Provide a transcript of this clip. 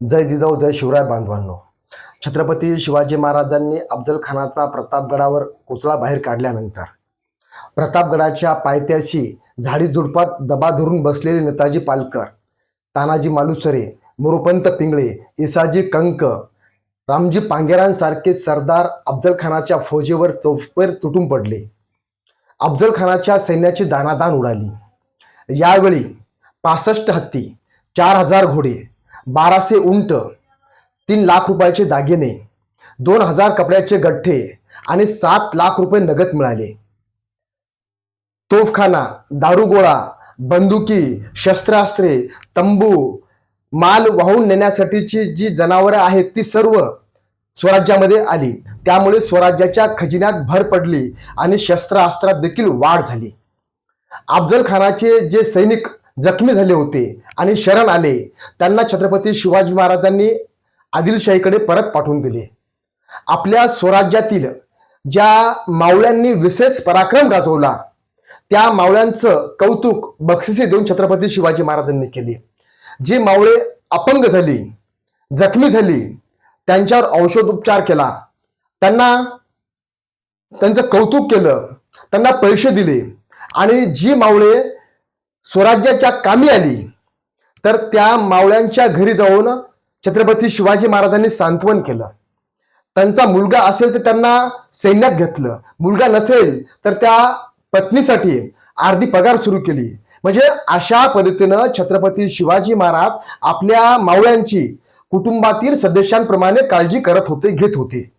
जय जिजाऊ जय शिवराय बांधवांनो. छत्रपती शिवाजी महाराजांनी अफजल खानाचा प्रतापगडावर कोचळा बाहेर काढल्यानंतर प्रतापगडाच्या पायथ्याशी झाडी झुडपात दबा धरून बसलेले नेताजी पालकर तानाजी मालुसरे मुरुपंत पिंगळे इसाजी कंक रामजी पांगेरांसारखे सरदार अफजल खानाच्या फौजेवर चौफेर तुटून पडले. अफजल खानाच्या सैन्याची दानादान उडाली. यावेळी पासष्ट हत्ती चार हजार घोडे बाराशे उंट तीन लाख रुपयाचे दागिने दोन हजार कपड्याचे गठ्ठे आणि सात लाख रुपये नगद मिळाले. तोफखाना दारुगोळा बंदुकी शस्त्रास्त्रे तंबू माल वाहून नेण्यासाठीची जी जनावरं आहेत ती सर्व स्वराज्यामध्ये आली. त्यामुळे स्वराज्याच्या खजिन्यात भर पडली आणि शस्त्रास्त्रात देखील वाढ झाली. अफजल खानाचे जे सैनिक जखमी झाले होते आणि शरण आले. त्यांना छत्रपती शिवाजी महाराजांनी आदिलशाहीकडे परत पाठवून दिले. आपल्या स्वराज्यातील ज्या मावळ्यांनी विशेष पराक्रम गाजवला त्या मावळ्यांचं कौतुक बक्षिसे देऊन छत्रपती शिवाजी महाराजांनी केली. जी मावळे अपंग झाली जखमी झाली त्यांच्यावर औषधोपचार केला. त्यांना त्यांचं कौतुक केलं त्यांना पैसे दिले आणि जी मावळे स्वराज्याच्या कामी आली. तर त्या मावळ्यांच्या घरी जाऊन छत्रपती शिवाजी महाराजांनी सांत्वन केलं. त्यांचा मुलगा असेल तर त्यांना सैन्यात घेतलं. मुलगा नसेल तर त्या पत्नीसाठी अर्धी पगार सुरू केली. म्हणजे अशा पद्धतीनं छत्रपती शिवाजी महाराज आपल्या मावळ्यांची कुटुंबातील सदस्यांप्रमाणे काळजी करत होते घेत होते.